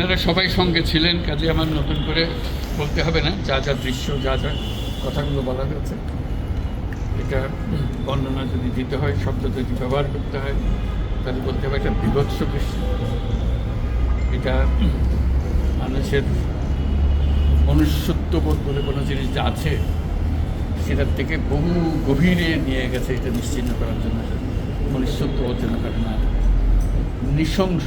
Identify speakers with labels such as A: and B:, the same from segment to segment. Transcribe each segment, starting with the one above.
A: আপনারা সবাই সঙ্গে ছিলেন, কাজে আমার নতুন করে বলতে হবে না, যা যা দৃশ্য, যা যা কথাগুলো বলা হয়েছে। এটা বর্ণনা যদি দিতে হয়, শব্দ যদি ব্যবহার করতে হয়, তাহলে বলতে হবে একটা বিভৎস দৃশ্য। এটা মানুষের মনুষ্যত্ববোধ বলে কোনো জিনিস যা আছে, সেটার থেকে বহু গভীরে নিয়ে গেছে, এটা নিশ্চিন্ন করার জন্য মনুষ্যত্ব অর্জন করে না। নৃশংস।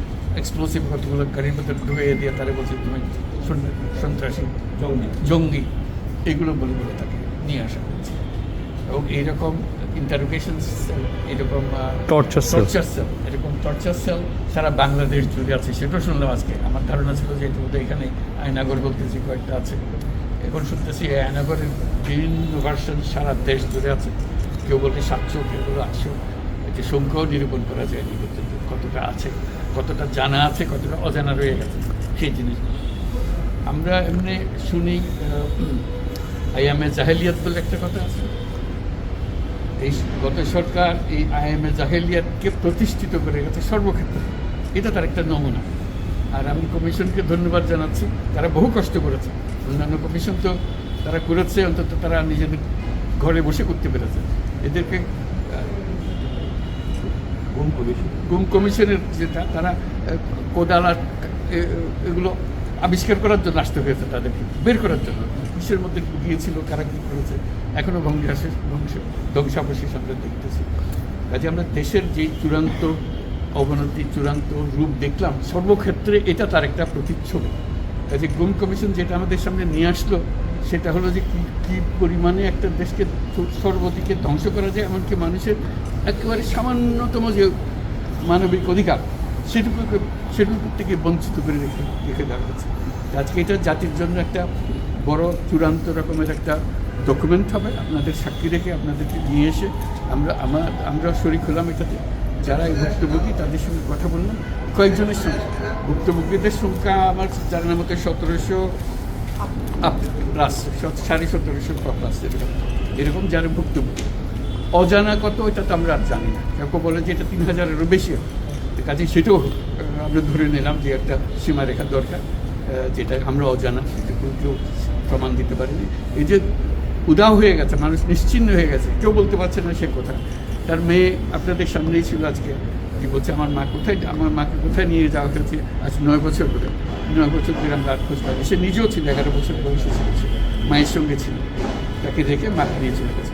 A: এক্সপ্লোসিভ কতগুলো গাড়ির মধ্যে ঢুকিয়ে দিয়ে তারা বলছে তুমি সন- সন্ত্রাসী
B: জঙ্গি।
A: জঙ্গি। এগুলো বলে বলে তাকে নিয়ে আসা হয়েছে। এবং এইরকম ইন্টারোগেশন সেল এরকম. টর্চার সেল এরকম টর্চার সেল সারা বাংলাদেশ জুড়ে আছে। সেটাও শুনলাম আজকে। আমার ধারণা ছিল যে এটা বোধহয় এখানে আয়নাগর বলতেছি কয়েকটা আছে। এখন শুনতেছি এই আয়নাগরের বিভিন্ন ভার্সন সারা দেশ জুড়ে আছে। কেউ বলতে সাতশো কেউ বলে আটশো। এটি সংখ্যাও নিরূপণ করা যায়নি। পর্যন্ত কতটা আছে? কতটা জানা আছে, কতটা অজানা রয়ে গেছে, সেই জিনিস আমরা এমনি শুনি আইএমএ জাহেলিয়াত বলে একটা কথা আছে। এই গত সরকার এই আইএমএ জাহেলিয়াতকে প্রতিষ্ঠিত করে গেছে সর্বক্ষেত্রে। এটা তার একটা নমুনা। আর আমি কমিশনকে ধন্যবাদ জানাচ্ছি, তারা বহু কষ্ট করেছে। অন্যান্য কমিশন তো তারা করেছে, অন্তত তারা নিজেদের ঘরে বসে করতে পেরেছে। এদেরকে
B: গুম পুলিশ
A: গুম কমিশনের যেটা তারা কোদাল এগুলো আবিষ্কার করার জন্য আসতে হয়েছে তাদেরকে, বের করার জন্য। কিসের মধ্যে গিয়েছিল, কারা কী করেছে এখনও ধ্বংসাশেষ ধ্বংস ধ্বংসাবশেষ আমরা দেখতেছি। কাজে আমরা দেশের যে চূড়ান্ত অবনতি, চূড়ান্ত রূপ দেখলাম, সর্বক্ষেত্রে এটা তার একটা প্রতিচ্ছবি। কাজে গুম কমিশন যেটা আমাদের সামনে নিয়ে আসলো, সেটা হলো যে কী কী পরিমাণে একটা দেশকে সর্বদিকে ধ্বংস করা যায়, এমনকি মানুষের একেবারে সামান্যতম যে মানবিক অধিকার, সেটুকুকে সেটুকু থেকে বঞ্চিত করে রেখে রেখে দেওয়া হয়েছে। আজকে এটা জাতির জন্য একটা বড় চূড়ান্ত রকমের একটা ডকুমেন্ট হবে। আপনাদের সাক্ষী রেখে আপনাদেরকে নিয়ে এসে আমরা, আমার, আমরা শরিক হলাম এটাতে। যারা এই ভুক্তভোগী, তাদের সঙ্গে কথা বললাম। কয়েকজনের সঙ্গে। ভুক্তভোগীদের সংখ্যা আমার জানার মতো সতেরোশো প্লাস সাড়ে সতেরোশো প্লাস এরকম। এরকম যারা ভুক্তভোগী। অজানা কত, এটা তো আমরা আর জানি না। কেউ বলে যে এটা তিন হাজারেরও বেশি হবে। কাজে সেটাও আমরা ধরে নিলাম যে একটা সীমারেখা দরকার যেটা আমরা অজানা সেটা কেউ প্রমাণ দিতে পারিনি। এই যে উদাও হয়ে গেছে, মানুষ নিশ্চিন্ন হয়ে গেছে, কেউ বলতে পারছে না সে কোথায় তার মেয়ে আপনাদের সামনেই ছিল আজকে। যে বলছে, আমার মা কোথায়, আমার মাকে কোথায় নিয়ে যাওয়া হয়েছে? আজ নয় বছর ধরে। নয় বছর ধরে আমরা আর খোঁজ পাই সে নিজেও ছিল, এগারো বছর বয়সে ছিল মায়ের সঙ্গে ছিল। তাকে রেখে মাকে নিয়ে চলে গেছে।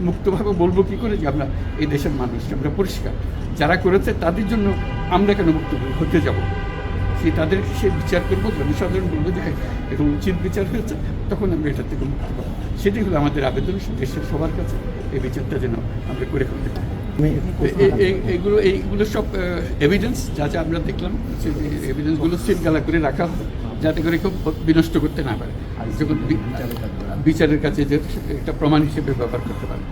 A: মুক্তভাবে বলব কি করে যে আমরা এই দেশের মানুষ আমরা পরিষ্কার। যারা করেছে তাদের জন্য আমরা কেন মুক্ত হতে যাব? সে তাদের সে বিচার করব জনসাধারণ বলব যে হ্যাঁ, এরকম উচিত বিচার হয়েছে তখন আমরা এটার থেকে মুক্তি পাবো। সেটাই হলো আমাদের আবেদন দেশের সবার কাছে এই বিচারটা যেন আমরা করে ফেলতে পারি। এ- এ- এইগুলো সব এভিডেন্স যা যা আমরা দেখলাম সেই এভিডেন্সগুলো সিলগালা করে রাখা হবে যাতে করে কেউ বিনষ্ট করতে না পারে। যখন বিচারের কাছে যে একটা প্রমাণ হিসেবে ব্যবহার করতে পারে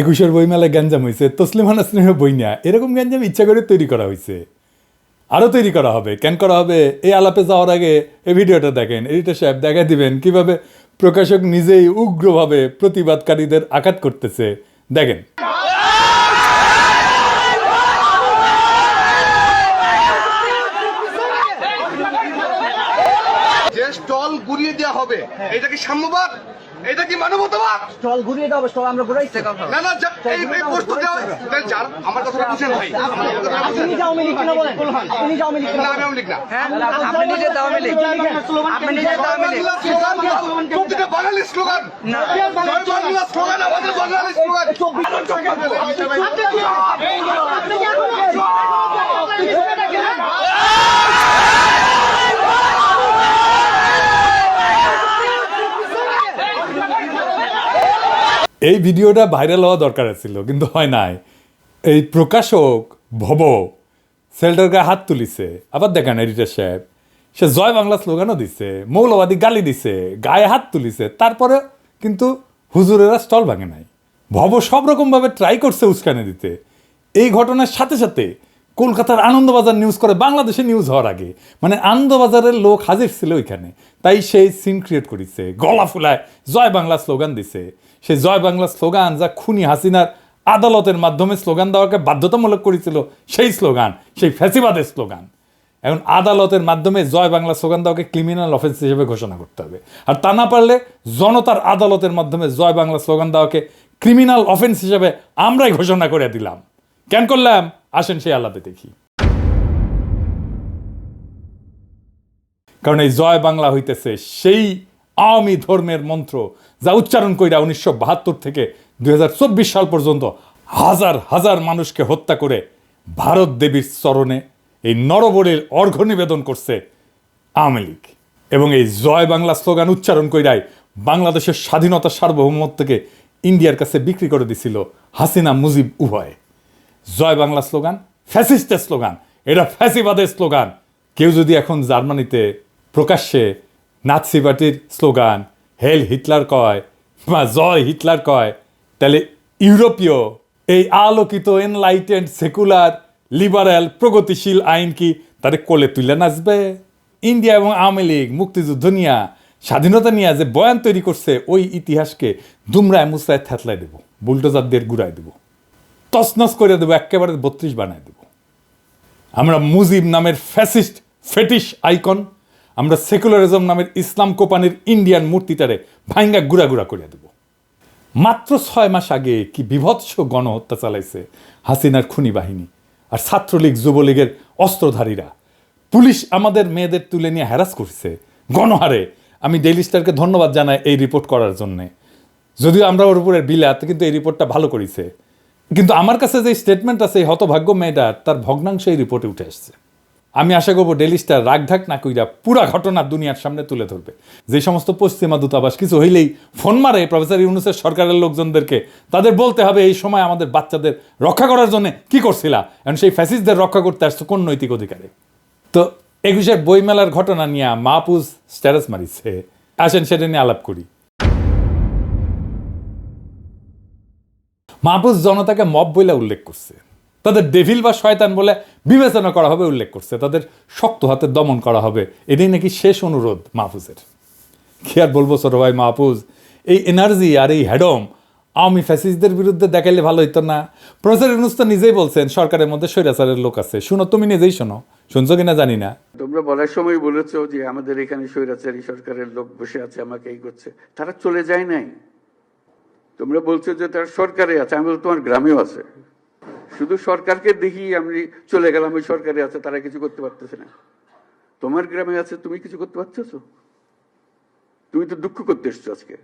B: একুশের বইমেলায় গ্যাঞ্জাম হয়েছে তসলিমান আসলিমের বই নেয়া, এরকম গ্যাঞ্জাম ইচ্ছা করে তৈরি করা হয়েছে আরও তৈরি করা হবে, কেন করা হবে? এই আলাপে যাওয়ার আগে এই ভিডিওটা দেখেন এডিটর সাহেব দেখা দিবেন কীভাবে প্রকাশক নিজেই উগ্রভাবে প্রতিবাদকারীদের আঘাত করতেছে। দেখেন
C: যে স্টল গুড়িয়ে দেওয়া হবে। এটা কি সাম্যবাদ? এটা কি মানবতাবাদ?
D: স্টল ঘুরিয়ে দাও স্টল আমরা ঘুরাইছি।
C: না না এই প্রস্তুত যার আমার বুঝেন ভাই।
D: আপনি
C: বুঝেন।
D: যে আওয়ামী লীগ বলেন? আপনি যে আওয়ামী লীগ
C: না আমি না।
D: আপনি নিজে লীগ। আপনি নিজে
C: প্রতিটা বাঙালি স্লোগান। জয় বাংলা স্লোগান আমাদের বাঙালি স্লোগান।
B: এই ভিডিওটা ভাইরাল হওয়া দরকার ছিল কিন্তু হয় নাই। এই প্রকাশক ভব সেলটার গায়ে হাত তুলিছে। আবার দেখেন এডিটার সাহেব, সে জয় বাংলা স্লোগানও দিছে, মৌলবাদী গালি দিছে, গায়ে হাত তুলিছে, তারপরে কিন্তু হুজুরেরা স্টল ভাঙে নাই। ভব সব রকমভাবে ট্রাই করছে উস্কানি দিতে। এই ঘটনার সাথে সাথে কলকাতার আনন্দবাজার নিউজ করে বাংলাদেশে নিউজ হওয়ার আগে। মানে আনন্দবাজারের লোক হাজির ছিল ওইখানে। তাই সেই সিন ক্রিয়েট করেছে। গলা ফুলায় জয় বাংলা স্লোগান দিছে। সেই জয় বাংলা স্লোগান যা খুনি হাসিনার আদালতের মাধ্যমে স্লোগান দেওয়াকে বাধ্যতামূলক করেছিল সেই স্লোগান, সেই ফ্যাসিবাদের স্লোগান। এখন আদালতের মাধ্যমে জয় বাংলা স্লোগান দেওয়াকে ক্রিমিনাল অফেন্স হিসেবে ঘোষণা করতে হবে। আর তা না পারলে জনতার আদালতের মাধ্যমে জয় বাংলা স্লোগান দেওয়াকে ক্রিমিনাল অফেন্স হিসেবে আমরাই ঘোষণা করে দিলাম। কেন করলাম? আসেন সেই আল্লাতে দেখি। কারণ এই জয় বাংলা হইতেছে সেই আওয়ামী ধর্মের মন্ত্র যা উচ্চারণ কইরা উনিশশো বাহাত্তর থেকে দুই হাজার চব্বিশ সাল পর্যন্ত হাজার হাজার মানুষকে হত্যা করে ভারত দেবীর চরণে এই নরবরের অর্ঘ্য নিবেদন করছে আওয়ামী লীগ। এবং এই জয় বাংলা স্লোগান উচ্চারণ কইরাই বাংলাদেশের স্বাধীনতা সার্বভৌমত্বকে ইন্ডিয়ার কাছে বিক্রি করে দিছিল হাসিনা মুজিব উভয়। জয় বাংলা স্লোগান, ফ্যাসিস্টের স্লোগান, এটা ফ্যাসিবাদের স্লোগান। কেউ যদি এখন জার্মানিতে প্রকাশ্যে নাৎসি পার্টির স্লোগান, হেল হিটলার কয় বা জয় হিটলার কয় তাহলে ইউরোপীয় এই আলোকিত এনলাইটেন্ড সেকুলার লিবারেল প্রগতিশীল আইন কি তারে কোলে তুলে নাচবে? ইন্ডিয়া এবং আওয়ামী লীগ, মুক্তিযুদ্ধ নিয়ে, স্বাধীনতা নিয়ে যে বয়ান তৈরি করছে, ওই ইতিহাসকে দুমরায় মুসরায় থ্যাতলায় দেবো বুলটোজারদের গুড়ায় দেবো তসনস করে দেবো একেবারে বত্রিশ বানায় দেবো। আমরা মুজিব নামের ফ্যাসিস্ট, ফেটিশ আইকন আমরা সেকুলারিজম নামের ইসলাম কোপানির ইন্ডিয়ান মূর্তিটারে ভাঙ্গা গুড়া গুড়া করে দেব। মাত্র ছয় মাস আগে কি বিভৎস গণহত্যা চালাইছে হাসিনার খুনি বাহিনী আর ছাত্রলীগ, যুবলীগের অস্ত্রধারীরা। পুলিশ আমাদের মেয়েদের তুলে নিয়ে হ্যারাস করছে। গণহারে। আমি ডেইলি স্টারকে ধন্যবাদ জানাই এই রিপোর্ট করার জন্যে। যদিও আমরা ওর উপরে বিলাত, কিন্তু এই রিপোর্টটা ভালো করেছে। কিন্তু আমার কাছে যে স্টেটমেন্ট আছে, এই হতভাগ্য মেয়েটার তার ভগ্নাংশ এই রিপোর্টে উঠে আসছে। আমি আশা করব ডেলি স্টার রাগঢাক না কইরা পুরা ঘটনা দুনিয়ার সামনে তুলে ধরবে। যে সমস্ত পশ্চিমা দূতাবাস কিছু হইলেই ফোন মারে প্রফেসর ইউনুসের সরকারের লোকজনদেরকে। তাদের বলতে হবে এই সময় আমাদের বাচ্চাদের রক্ষা করার জন্য কি করছিলা? এখন সেই ফ্যাসিস্টদের রক্ষা করতে আসছো কোন নৈতিক অধিকারে? তো একুশের বইমেলার ঘটনা নিয়ে মাহপুজ স্ট্যাটাস মারিছে। আসেন সেটা নিয়ে আলাপ করি। মাহফুজ জনতাকে মব বইলা উল্লেখ করছে। তাদের ডেভিল বা শয়তান বলে বিবেচনা করা হবে, উল্লেখ করছে। তাদের শক্ত হাতে দমন করা হবে। এটাই নাকি শেষ অনুরোধ মাহফুজের। কি আর বলব ছোট ভাই মাহফুজ? এই এনার্জি আর এই হ্যাডম আওয়ামী ফ্যাসিস্টদের বিরুদ্ধে দেখাইলে ভালো হইতো না। ইউনুস তো নিজেই বলছেন, সরকারের মধ্যে স্বৈরাচারের লোক আছে। শুনো, তুমি নিজেই শোনো। শুনছো কিনা জানি না।
A: তোমরা বলার সময় বলেছ যে আমাদের এখানে স্বৈরাচারী সরকারের লোক বসে আছে, আমাকে এই করছে। তারা চলে যায় নাই। তোমরা বলছো যে তারা সরকারে আছে, আমি তোমার গ্রামেও আছে। শুধু সরকারকে দেখি আমি চলে গেলাম, ওই সরকারে আছে, তারা কিছু করতে পারতেছে না। তোমার গ্রামে আছে, তুমি কিছু করতে পারছ তুমি তো দুঃখ করতে এসছো আজকে।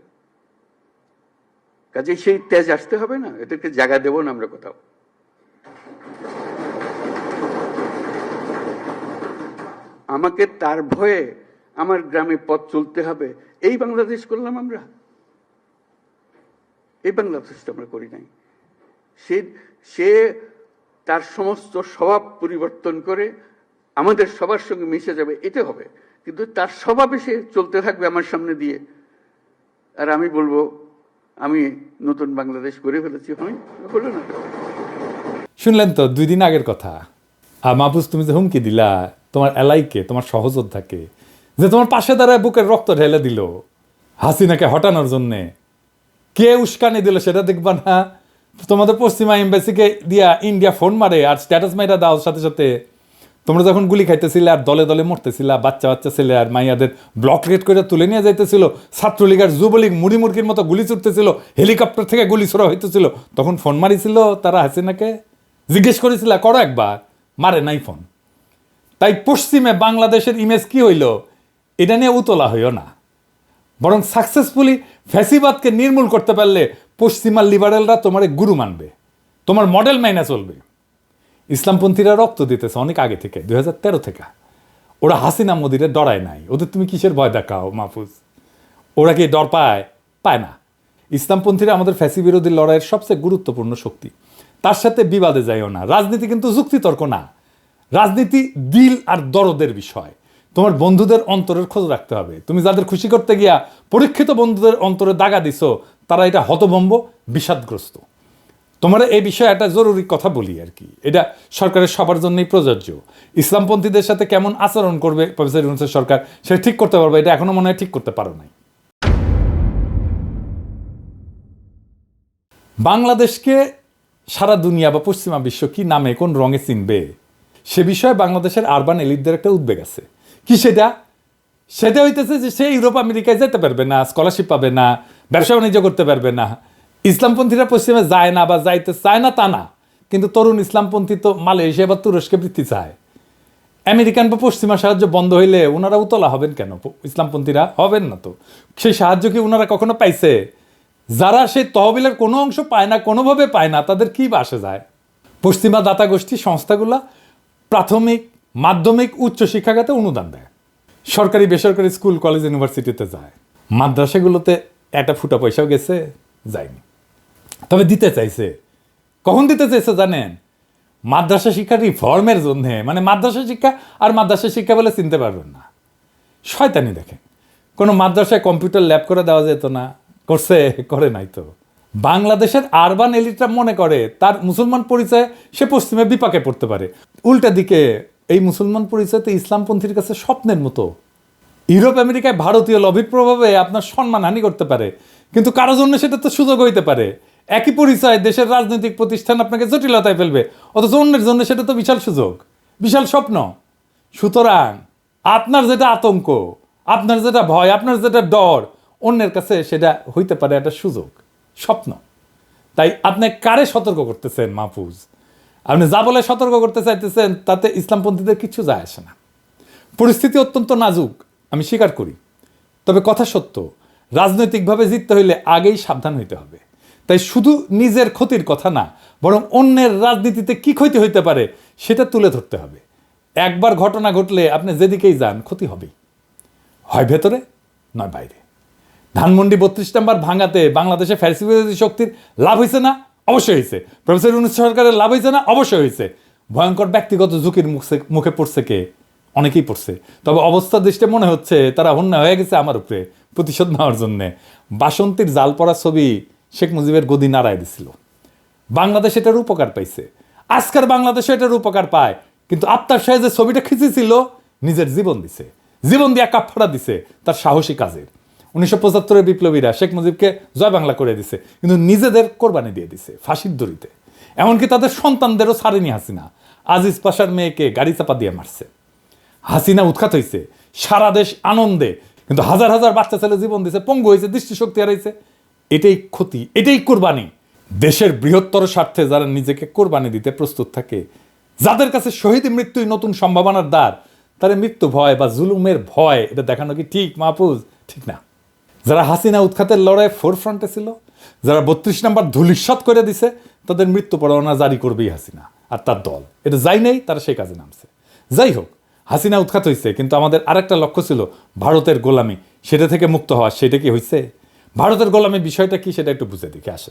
A: কাজে সেই তেজ আসতে হবে না? এদেরকে জায়গা দেবো না আমরা কোথাও। আমাকে তার ভয়ে আমার গ্রামে পথ চলতে হবে। এই বাংলাদেশ করলাম আমরা। এই বাংলাদেশটা আমরা করি নাই। সে সে তার সমস্ত স্বভাব পরিবর্তন করে আমাদের সবার সঙ্গে মিশে যাবে এটা হবে। কিন্তু তার স্বভাবে সে চলতে থাকবে আমার সামনে দিয়ে। আর আমি বলব, আমি নতুন বাংলাদেশ করে ফেলেছি, হয়? হলো না।
B: শুনলেন তো, দুই দিন আগের কথা। আর মাহফুজ, তুমি যে হুমকি দিলা, তোমার এলাইকে, তোমার সহযোদ্ধাকে, যে তোমার পাশে দাঁড়ায় বুকের রক্ত ঢেলে দিল, হাসিনাকে হটানোর জন্যে, কে উস্কানি দিল সেটা দেখবা না? তোমাদের পশ্চিমা এম্বাসিকে দিয়া ইন্ডিয়া ফোন মারে আর স্ট্যাটাস মাইরা দাও, সাথে সাথে তোমরা যখন গুলি খাইতেছিলে আর দলে দলে মরতেছিলা বাচ্চা বাচ্চা ছেলে আর মাইয়াদের ব্লক রেড করে তুলে নিয়ে যাইতেছিল ছাত্রলীগ আর যুবলীগ মুড়ি মুরগির মতো গুলি ছুটতেছিল হেলিকপ্টার থেকে গুলি ছোড়া হইতেছিল, তখন ফোন মারিছিল তারা হাসিনাকে, জিজ্ঞেস করেছিল, করো একবার। মারে নাই ফোন তাই পশ্চিমে বাংলাদেশের ইমেজ কি হইল? এটা নিয়ে উতলা হইও না। বরং সাকসেসফুলি ফ্যাসিবাদকে নির্মূল করতে পারলে পশ্চিমা লিবারেলরা তোমার গুরু মানবে। তোমার মডেল মাইনা চলবে। ইসলামপন্থীরা রক্ত দিতেছে অনেক আগে থেকে, দুই থেকে। ওরা হাসিনা মোদিরে ডরায় নাই। ওদের তুমি কিসের ভয় দেখাও মাহফুজ? ওরা কি ডর পায়? পায় না। ইসলামপন্থীরা আমাদের ফ্যাসি বিরোধী লড়াইয়ের সবচেয়ে গুরুত্বপূর্ণ শক্তি। তার সাথে বিবাদে যাইও না। রাজনীতি কিন্তু যুক্তিতর্ক না। রাজনীতি দিল আর দরদের বিষয়। তোমার বন্ধুদের অন্তরের খোঁজ রাখতে হবে। তুমি যাদের খুশি করতে গিয়া পরীক্ষিত বন্ধুদের অন্তরে দাগা দিছো তারা এটা হতভম্ব, বিষাদগ্রস্ত। তোমার এই বিষয়ে একটা জরুরি কথা বলি আর কি। এটা সরকারের সবার জন্যই প্রযোজ্য। ইসলামপন্থীদের সাথে কেমন আচরণ করবে প্রফেসর ইউনুসের সরকার সেটা ঠিক করতে পারবে, এটা এখনও মনে হয় ঠিক করতে পারো নাই। বাংলাদেশকে সারা দুনিয়া বা পশ্চিমা বিশ্ব কি নামে, কোন রঙে চিনবে? সে বিষয়ে বাংলাদেশের আরবান এলিটদের একটা উদ্বেগ আছে। কি সেটা? সেটা হইতেছে যে সে ইউরোপ, আমেরিকায় যেতে পারবে না, স্কলারশিপ পাবে না ব্যবসা বাণিজ্য করতে পারবে না। ইসলামপন্থীরা পশ্চিমে যায় না বা যাইতে চায় না তা না। কিন্তু তরুণ ইসলামপন্থী তো মালয়েশিয়া বা তুরস্কে বৃত্তি চায়। আমেরিকান বা পশ্চিমা সাহায্য বন্ধ হইলে ওনারা উতলা হবেন কেন? ইসলামপন্থীরা হবেন না তো। সেই সাহায্য কি ওনারা কখনো পাইছে? যারা সেই তহবিলের কোনো অংশ পায় না, কোনোভাবে পায় না, তাদের কি বাসে যায়? পশ্চিমা দাতা গোষ্ঠী সংস্থাগুলা প্রাথমিক, মাধ্যমিক, উচ্চ শিক্ষাখাতে অনুদান দেয়। সরকারি, বেসরকারি স্কুল, কলেজ, ইউনিভার্সিটিতে যায়। মাদ্রাসাগুলোতে একটা ফুটা পয়সাও গেছে, যায়নি। তবে দিতে চাইছে। কখন দিতে চাইছে জানেন? মাদ্রাসা শিক্ষা রিফর্মের জন্যে মানে মাদ্রাসা শিক্ষা আর মাদ্রাসা শিক্ষা বলে চিনতে পারবেন না। শয়তানি দেখেন। কোনো মাদ্রাসায় কম্পিউটার ল্যাব করে দেওয়া যেত না, করছে, করে নাই তো। বাংলাদেশের আরবান এলিটরা মনে করে, তার মুসলমান পরিচয় সে পশ্চিমে বিপাকে পড়তে পারে। উল্টা দিকে, এই মুসলমান পরিচয় তো ইসলামপন্থীর কাছে স্বপ্নের মতো। ইউরোপ, আমেরিকায় ভারতীয় লবির প্রভাবে আপনার সম্মানহানি করতে পারে। কিন্তু কারও জন্য সেটা তো সুযোগ হইতে পারে। একই পরিচয় দেশের রাজনৈতিক প্রতিষ্ঠান আপনাকে জটিলতায় ফেলবে, অথচ অন্যের জন্য সেটা তো বিশাল সুযোগ, বিশাল স্বপ্ন। সুতরাং, আপনার যেটা আতঙ্ক, আপনার যেটা ভয়, আপনার যেটা ডর, অন্যের কাছে সেটা হইতে পারে একটা সুযোগ, স্বপ্ন। তাই আপনি কারে সতর্ক করতেছেন, মাহফুজ? আপনি যা বলে সতর্ক করতে চাইতেছেন, তাতে ইসলামপন্থীদের কিছু যায় আসে না। পরিস্থিতি অত্যন্ত নাজুক। আমি স্বীকার করি। তবে কথা সত্য, রাজনৈতিকভাবে জিততে হইলে আগেই সাবধান হইতে হবে। তাই শুধু নিজের ক্ষতির কথা না, বরং অন্যের রাজনীতিতে কি ক্ষতি হইতে পারে সেটা তুলে ধরতে হবে। একবার ঘটনা ঘটলে আপনি যেদিকেই যান, ক্ষতি হবেই। হয় ভেতরে, নয় বাইরে। ধানমন্ডি বত্রিশ নাম্বার ভাঙাতে বাংলাদেশে ফ্যাসি শক্তির লাভ হয়েছে না? অবশ্যই হয়েছে প্রফেসর ইউনুস সরকারের লাভ হয়েছে না? অবশ্যই হয়েছে ভয়ঙ্কর ব্যক্তিগত ঝুঁকির মুখে মুখে পড়ছে কে? অনেকেই পড়ছে। তবে অবস্থা দৃষ্টে মনে হচ্ছে তারা অন্যায় হয়ে গেছে আমার উপরে প্রতিশোধ নেওয়ার জন্যে। বাসন্তীর জাল পড়া ছবি শেখ মুজিবের গদি নাড়ায় দিছিল। বাংলাদেশ এটার উপকার পাইছে। আজকের বাংলাদেশে এটার উপকার পায়। কিন্তু আফতার সাহেব যে ছবিটা খিচেছিল, নিজের জীবন দিছে। জীবন দিয়া কাপড়া দিছে তার সাহসী কাজের। উনিশশো পঁচাত্তরের বিপ্লবীরা শেখ মুজিবকে জয় বাংলা করে দিছে, কিন্তু নিজেদের কোরবানি দিয়ে দিছে ফাঁসির দড়িতে। এমনকি তাদের সন্তানদেরও ছাড়েনি হাসিনা। আজিজ পাশার মেয়েকে গাড়ি চাপা দিয়ে মারছে। হাসিনা উৎখাত হয়েছে সারা দেশ আনন্দে। কিন্তু হাজার হাজার বাচ্চা ছেলে জীবন দিছে, পঙ্গু হয়েছে দৃষ্টিশক্তি হারাইছে। এটাই ক্ষতি, এটাই কোরবানি। দেশের বৃহত্তর স্বার্থে যারা নিজেকে কোরবানি দিতে প্রস্তুত থাকে, যাদের কাছে শহীদ মৃত্যুই নতুন সম্ভাবনার দ্বার তার মৃত্যু ভয় বা জুলুমের ভয়, এটা দেখানো কি ঠিক, মাহফুজ? ঠিক না। যারা হাসিনা উৎখাতের লড়াই ফোর ফ্রন্টে ছিল, যারা বত্রিশ নাম্বার ধুলিস্বাত করে দিছে, তাদের মৃত্যু পরোয়ানা জারি করবেই হাসিনা আর তার দল। এটা যাই নেই, তারা সেই কাজে নামছে। যাই হোক হাসিনা উৎখাত হয়েছে কিন্তু আমাদের আরেকটা লক্ষ্য ছিল ভারতের গোলামি। সেটা থেকে মুক্ত হওয়া, সেটা কি হয়েছে ভারতের গোলামি বিষয়টা কি সেটা একটু বুঝে দেখে আসে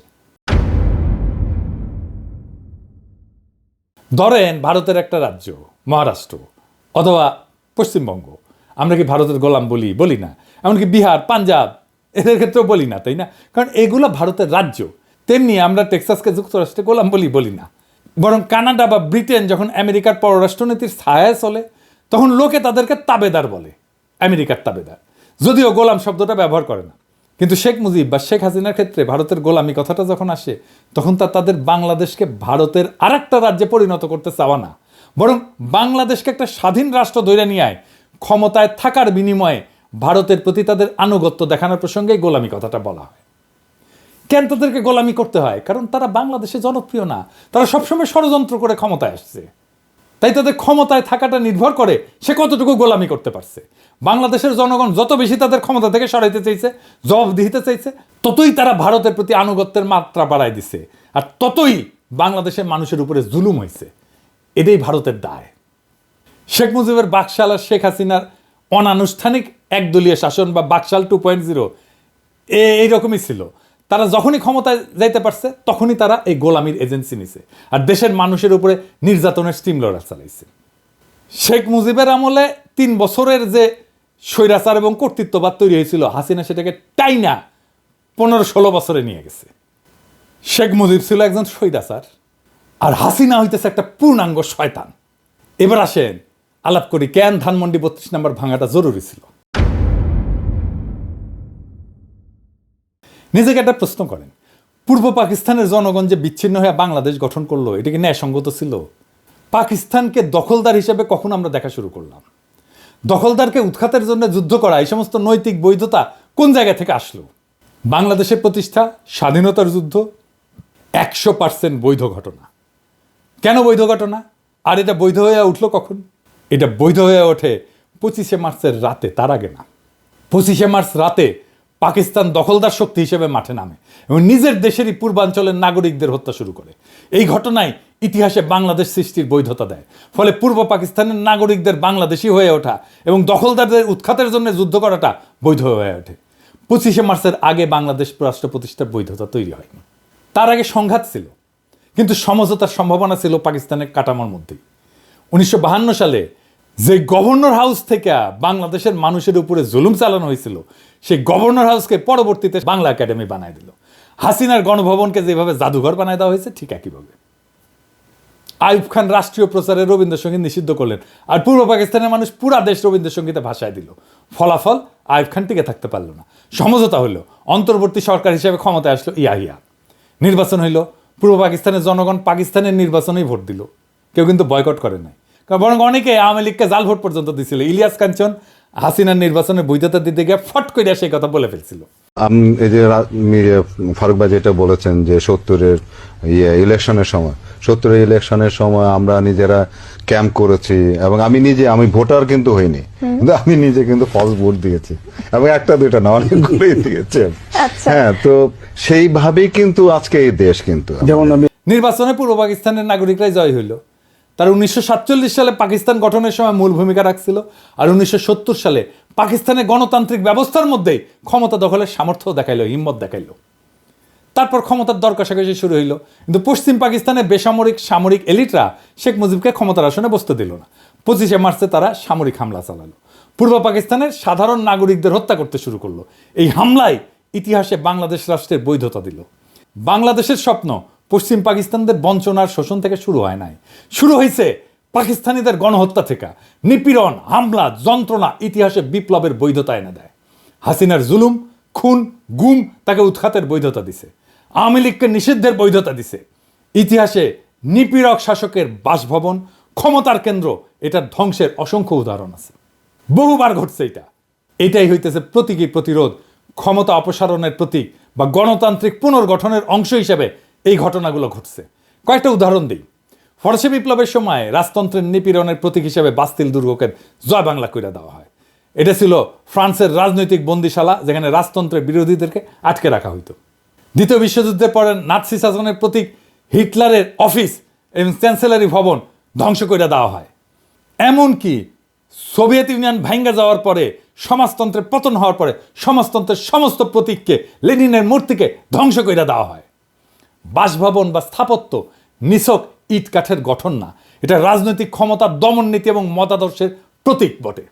B: ধরেন ভারতের একটা রাজ্য, মহারাষ্ট্র, অথবা পশ্চিমবঙ্গ। আমরা কি ভারতের গোলাম বলি? বলি না। এমনকি বিহার, পাঞ্জাব, এদের ক্ষেত্রেও বলি না, তাই না? কারণ এগুলো ভারতের রাজ্য। তেমনি আমরা টেক্সাসকে যুক্তরাষ্ট্রে গোলাম বলি বলি না। বরং কানাডা বা ব্রিটেন যখন আমেরিকার পররাষ্ট্রনীতির ছায়া চলে তখন লোকে তাদেরকে তাবেদার বলে, আমেরিকার তাবেদার। যদিও গোলাম শব্দটা ব্যবহার করে না। কিন্তু শেখ মুজিব বা শেখ হাসিনার ক্ষেত্রে ভারতের গোলামি কথাটা যখন আসে, তখন তা তাদের বাংলাদেশকে ভারতের আরেকটা রাজ্যে পরিণত করতে চাওয়া না। বরং বাংলাদেশকে একটা স্বাধীন রাষ্ট্র ধরে নিয়ে আয়, ক্ষমতায় থাকার বিনিময়ে ভারতের প্রতি তাদের আনুগত্য দেখানোর প্রসঙ্গে গোলামি কথাটা বলা হয়। কেন তাদেরকে গোলামি করতে হয়? কারণ তারা বাংলাদেশে জনপ্রিয় না। তারা সবসময় ষড়যন্ত্র করে ক্ষমতায় আসছে। তাই তাদের ক্ষমতায় থাকাটা নির্ভর করে সে কতটুকু গোলামি করতে পারছে। বাংলাদেশের জনগণ যত বেশি তাদের ক্ষমতা থেকে সরাইতে চাইছে, জবাব দিতে চাইছে, ততই তারা ভারতের প্রতি আনুগত্যের মাত্রা বাড়ায় দিছে আর ততই বাংলাদেশের মানুষের উপরে জুলুম হয়েছে এটাই ভারতের দায়। শেখ মুজিবের বাকশাল আর শেখ হাসিনার অনানুষ্ঠানিক একদলীয় শাসন বা বাকশাল টু পয়েন্ট জিরো এইরকমই ছিল। তারা যখনই ক্ষমতায় যাইতে পারছে, তখনই তারা এই গোলামির এজেন্সি নিছে। আর দেশের মানুষের উপরে নির্যাতনের স্টিম লড়া চালাইছে। শেখ মুজিবের আমলে তিন বছরের যে স্বৈরাচার এবং কর্তৃত্ববাদ তৈরি হয়েছিল, হাসিনা সেটাকে টাইনা পনেরো ষোলো বছরে নিয়ে গেছে। শেখ মুজিব ছিল একজন স্বৈরাচার, আর হাসিনা হইতেছে একটা পূর্ণাঙ্গ শয়তান। এবার আসেন, আলাপ করি, কেন ধানমন্ডি বত্রিশ নাম্বার ভাঙাটা জরুরি ছিল? নিজেকে একটা প্রশ্ন করেন। পূর্ব পাকিস্তানের জনগণ যে বিচ্ছিন্ন হয়ে বাংলাদেশ গঠন করল, এটা কি ন্যায়সঙ্গত ছিল? পাকিস্তানকে দখলদার হিসেবে কখন আমরা দেখা শুরু করলাম। দখলদারকে উৎখাতের জন্য যুদ্ধ করা, এই সমস্ত নৈতিক বৈধতা কোন জায়গা থেকে আসলো? বাংলাদেশের প্রতিষ্ঠা, স্বাধীনতার যুদ্ধ, একশো পার্সেন্ট বৈধ ঘটনা। কেন বৈধ ঘটনা? আর এটা বৈধ হয়ে উঠল কখন? এটা বৈধ হয়ে ওঠে পঁচিশে মার্চের রাতে, তার আগে না। পঁচিশে মার্চ রাতে পাকিস্তান দখলদার শক্তি হিসেবে মাঠে নামে এবং নিজের দেশেরই পূর্বাঞ্চলের নাগরিকদের হত্যা শুরু করে। এই ঘটনায় ইতিহাসে বাংলাদেশ সৃষ্টির বৈধতা দেয়। ফলে পূর্ব পাকিস্তানের নাগরিকদের বাংলাদেশি হয়ে ওঠা এবং দখলদারদের উৎখাতের জন্য যুদ্ধ করাটা বৈধ হয়ে ওঠে। পঁচিশে মার্চের আগে বাংলাদেশ রাষ্ট্র প্রতিষ্ঠার বৈধতা তৈরি হয়নি। তার আগে সংঘাত ছিল, কিন্তু সমঝোতার সম্ভাবনা ছিল পাকিস্তানের কাটামার মধ্যেই। উনিশশো সালে যে গভর্নর হাউস থেকে বাংলাদেশের মানুষের উপরে জুলুম চালানো হয়েছিল সেই গভর্নর হাউসকে পরবর্তীতে বাংলা একাডেমি বানায় দিল। হাসিনার গণভবনকে যেভাবে জাদুঘর বানায় দেওয়া হয়েছে, ঠিক একইভাবে। আইব খান রাষ্ট্রীয় প্রচারে রবীন্দ্রসঙ্গীত নিষিদ্ধ করলেন আর পূর্ব পাকিস্তানের মানুষ পুরা দেশ রবীন্দ্রসঙ্গীতে ভাষায় দিল। ফলাফল আইব খান টিকে থাকতে পারল না। সমঝোতা হলো, অন্তর্বর্তী সরকার হিসেবে ক্ষমতায় আসলো ইয়াহিয়া। নির্বাচন হইল, পূর্ব পাকিস্তানের জনগণ পাকিস্তানের নির্বাচনেই ভোট দিল। কেউ কিন্তু বয়কট করে নাই। বরং অনেকে আওয়ামী লীগকে জাল ভোট পর্যন্ত দিছিল। ইলিয়াস কাঞ্চন হাসিনার নির্বাচনে বৈধতা দিতে গিয়ে ফট করে সেই কথা বলে ফেলছিল।
E: আম- এই যে ফারুক ভাই যেটা বলেছেন যে সত্তরের ইয়ে ইলেকশনের সময় সত্তরের ইলেকশনের সময় আমরা নিজেরা ক্যাম্প করেছি এবং আমি নিজে আমি ভোটার কিন্তু হইনি কিন্তু আমি নিজে কিন্তু ফলস ভোট দিয়েছি এবং একটা দুইটা না অনেকগুলোই দিয়েছি। হ্যাঁ তো সেইভাবেই কিন্তু আজকে এই দেশ কিন্তু।
B: যেমন নির্বাচনে পূর্ব পাকিস্তানের নাগরিকরাই জয় হইল। তার উনিশশো সালে পাকিস্তান গঠনের সময় মূল ভূমিকা রাখছিল আর উনিশশো সত্তর সালে পাকিস্তানের গণতান্ত্রিক ব্যবস্থার মধ্যেই ক্ষমতা দখলের সামর্থ্য দেখাইলো, হিম্মত দেখাইলো। তারপর ক্ষমতার দর কষাকষি শুরু হইল। কিন্তু পশ্চিম পাকিস্তানের বেসামরিক, সামরিক এলিটরা শেখ মুজিবকে ক্ষমতার আসনে বসতে দিল না। পঁচিশে মার্চে তারা সামরিক হামলা চালালো। পূর্ব পাকিস্তানের সাধারণ নাগরিকদের হত্যা করতে শুরু করল। এই হামলায় ইতিহাসে বাংলাদেশ রাষ্ট্রের বৈধতা দিল। বাংলাদেশের স্বপ্ন পশ্চিম পাকিস্তানদের বঞ্চনার শোষণ থেকে শুরু হয় নাই। শুরু হয়েছে পাকিস্তানিদের গণহত্যা থেকে। নিপীড়ন, হামলা, যন্ত্রণা ইতিহাসে বিপ্লবের বৈধতা এনে দেয়। হাসিনার জুলুম, খুন, গুম তাকে উৎখাতের বৈধতা দিছে। আওয়ামী লীগকে নিষিদ্ধের বৈধতা দিছে। ইতিহাসে নিপীড়ক শাসকের বাসভবন, ক্ষমতার কেন্দ্র এটার ধ্বংসের অসংখ্য উদাহরণ আছে। বহুবার ঘটছে এটা। এটাই হইতেছে প্রতীকী প্রতিরোধ, ক্ষমতা অপসারণের প্রতীক বা গণতান্ত্রিক পুনর্গঠনের অংশ হিসেবে এই ঘটনাগুলো ঘটছে। কয়েকটা উদাহরণ দিই। ফরাসি বিপ্লবের সময় রাজতন্ত্রের নিপীড়নের প্রতীক হিসেবে বাস্তিল দুর্গকে জয় বাংলা করে দেওয়া হয়। এটা ছিল ফ্রান্সের রাজনৈতিক বন্দিশালা যেখানে রাজতন্ত্রের বিরোধীদেরকে আটকে রাখা হইতো। দ্বিতীয় বিশ্বযুদ্ধের পরে নাৎসি শাসনের প্রতীক হিটলারের অফিস এবং চ্যান্সেলারি ভবন ধ্বংস করে দেওয়া হয়। এমনকি সোভিয়েত ইউনিয়ন ভেঙ্গে যাওয়ার পরে সমাজতন্ত্রের পতন হওয়ার পরে সমাজতন্ত্রের সমস্ত প্রতীককে লেনিনের মূর্তিকে ধ্বংস করে দেওয়া হয়। বাসভবন বা স্থাপত্য নিছক ইট কাঠের গঠন না। এটা রাজনৈতিক ক্ষমতার দমন নীতি এবং মতাদর্শের প্রতীক বটে।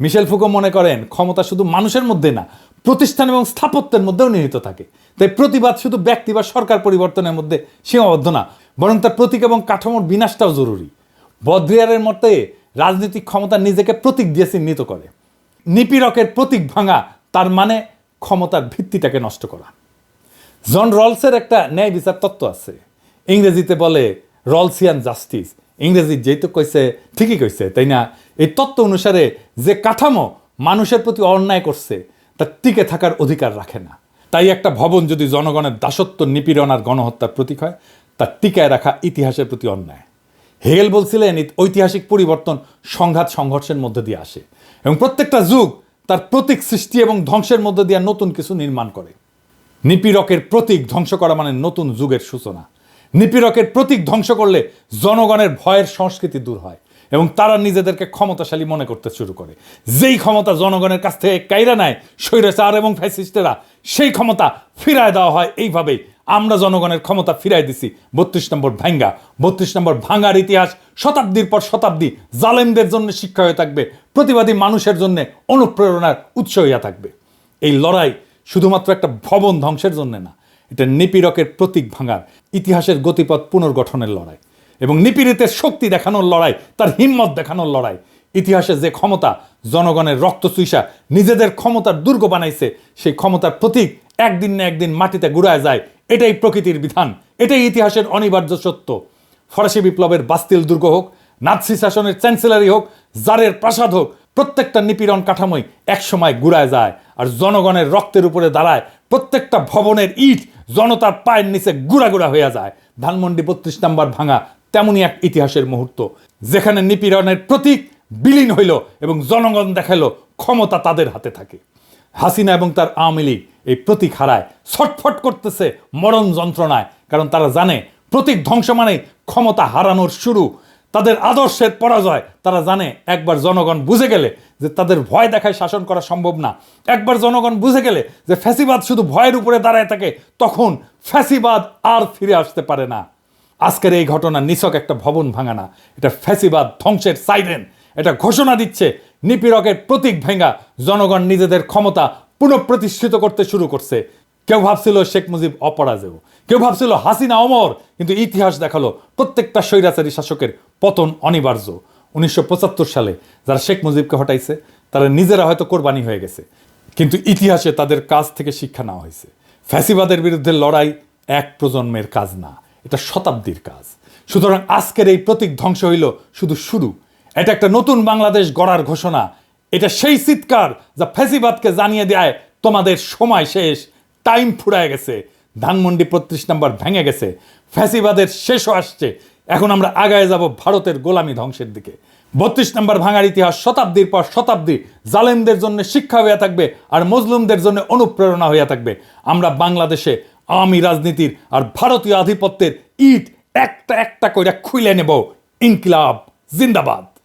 B: মিশেল ফুকো মনে করেন, ক্ষমতা শুধু মানুষের মধ্যে না, প্রতিষ্ঠান এবং স্থাপত্যের মধ্যেও নিহিত থাকে। তাই প্রতিবাদ শুধু ব্যক্তি বা সরকার পরিবর্তনের মধ্যে সীমাবদ্ধ না, বরং তার প্রতীক এবং কাঠামোর বিনাশটাও জরুরি। বদ্রিয়ারের মতে, রাজনৈতিক ক্ষমতা নিজেকে প্রতীক দিয়ে চিহ্নিত করে। নিপীড়কের প্রতীক ভাঙা, তার মানে ক্ষমতার ভিত্তিটাকে নষ্ট করা। জন রলসের একটা ন্যায় বিচার তত্ত্ব আছে। ইংরেজিতে বলে রলসিয়ান জাস্টিস। ইংরেজি যেই তো কইছে, ঠিকই কইছে, তাই না? এই তত্ত্ব অনুসারে যে কাঠামো মানুষের প্রতি অন্যায় করছে তার টিকে থাকার অধিকার রাখে না। তাই একটা ভবন যদি জনগণের দাসত্ব, নিপীড়ন আর গণহত্যার প্রতীক হয় তার টিকায় রাখা ইতিহাসের প্রতি অন্যায়। হেগেল বলছিলেন ঐতিহাসিক পরিবর্তন সংঘাত সংঘর্ষের মধ্যে দিয়ে আসে এবং প্রত্যেকটা যুগ তার প্রতীক সৃষ্টি এবং ধ্বংসের মধ্যে দিয়ে নতুন কিছু নির্মাণ করে। নিপীড়কের প্রতীক ধ্বংস করা মানে নতুন যুগের সূচনা। নিপীড়কের প্রতীক ধ্বংস করলে জনগণের ভয়ের সংস্কৃতি দূর হয় এবং তারা নিজেদেরকে ক্ষমতাশালী মনে করতে শুরু করে। যেই ক্ষমতা জনগণের কাছ থেকে কাইরা নেয়, স্বৈরাচার এবং ফ্যাসিস্টেরা, সেই ক্ষমতা ফিরায় দেওয়া হয়। এইভাবেই আমরা জনগণের ক্ষমতা ফিরাই দিছি। বত্রিশ নম্বর ভাঙ্গা, বত্রিশ নম্বর ভাঙ্গার ইতিহাস শতাব্দীর পর শতাব্দী জালেমদের জন্য শিক্ষা হয়ে থাকবে, প্রতিবাদী মানুষের জন্য অনুপ্রেরণার উৎস হইয়া থাকবে। এই লড়াই শুধুমাত্র একটা ভবন ধ্বংসের জন্য না, এটা নিপীড়কের প্রতীক ভাঙার ইতিহাসের গতিপথ পুনর্গঠনের লড়াই এবং নিপীড়িতের শক্তি দেখানোর লড়াই, তার হিম্মত দেখানোর লড়াই। ইতিহাসে যে ক্ষমতা জনগণের রক্ত চুইসা নিজেদের ক্ষমতার দুর্গ বানাইছে, সেই ক্ষমতার প্রতীক একদিন না একদিন মাটিতে গুড়ায় যায়, এটাই প্রকৃতির বিধান, এটাই ইতিহাসের অনিবার্য সত্য। ফরাসি বিপ্লবের বাস্তিল দুর্গ হোক, নাৎসি শাসনের চ্যান্সেলারি হোক, জারের প্রাসাদ হোক প্রত্যেকটা নিপীড়ন কাঠামোই একসময় গুড়ায় যায় আর জনগণের রক্তের উপরে দাঁড়ায়। প্রত্যেকটা ভবনের ইট জনতার পায়ের নিচে গুড়া গুড়া হয়ে যায়। ধানমন্ডি বত্রিশ নাম্বার ভাঙা তেমনই এক ইতিহাসের মুহূর্ত। যেখানে নিপীড়নের প্রতীক বিলীন হইল এবং জনগণ দেখাল ক্ষমতা তাদের হাতে থাকে। হাসিনা এবং তার আওয়ামী লীগ এই প্রতীক হারায়, ছটফট করতেছে মরণ যন্ত্রণায়। কারণ তারা জানে, প্রতীক ধ্বংস মানে ক্ষমতা হারানোর শুরু। তাদের আদর্শের পরাজয়, তারা জানে একবার জনগণ বুঝে গেলে যে তাদের ভয় দেখায় শাসন করা সম্ভব না। একবার জনগণ বুঝে গেলে যে ফ্যাসিবাদ শুধু ভয়ের উপরে দাঁড়ায় থাকে, তখন ফ্যাসিবাদ আর ফিরে আসতে পারে না। আজকের এই ঘটনা নিছক একটা ভবন ভাঙা না এটা ফ্যাসিবাদ ধ্বংসের সাইরেন। এটা ঘোষণা দিচ্ছে নিপীড়কের প্রতীক ভেঙ্গা জনগণ নিজেদের ক্ষমতা পুনঃপ্রতিষ্ঠিত করতে শুরু করছে। কেউ ভাবছিল শেখ মুজিব অপরাজেয়। কেউ ভাবছিল, হাসিনা অমর, কিন্তু ইতিহাস দেখাল প্রত্যেকটা স্বৈরাচারী শাসকের পতন অনিবার্য। উনিশশো পঁচাত্তর সালে যারা শেখ মুজিবকে হটাইছে, তারা নিজেরা হয়তো কোরবানি হয়ে গেছে। কিন্তু ইতিহাসে তাদের কাজ থেকে শিক্ষা নেওয়া হয়েছে। ফ্যাসিবাদের বিরুদ্ধে লড়াই এক প্রজন্মের কাজ না, এটা শতাব্দীর কাজ। সুতরাং আজকের এই প্রতীক ধ্বংস হইল শুধু শুরু। এটা একটা নতুন বাংলাদেশ গড়ার ঘোষণা। এটা সেই চিৎকার যা ফ্যাসিবাদকে জানিয়ে দেয়, তোমাদের সময় শেষ টাইম ফুরায় গেছে। ধানমন্ডি বত্রিশ নাম্বার ভেঙে গেছে। ফ্যাসিবাদের শেষও আসছে। এখন আমরা আগায় যাব ভারতের গোলামি ধ্বংসের দিকে। বত্রিশ নম্বর ভাঙার ইতিহাস শতাব্দীর পর শতাব্দী জালেমদের জন্য শিক্ষা হইয়া থাকবে আর মজলুমদের জন্য অনুপ্রেরণা হইয়া থাকবে। আমরা বাংলাদেশে আওয়ামী রাজনীতির আর ভারতীয় আধিপত্যের ইট একটা একটা কইরা খুইলে নেব। ইনকিলাব, জিন্দাবাদ।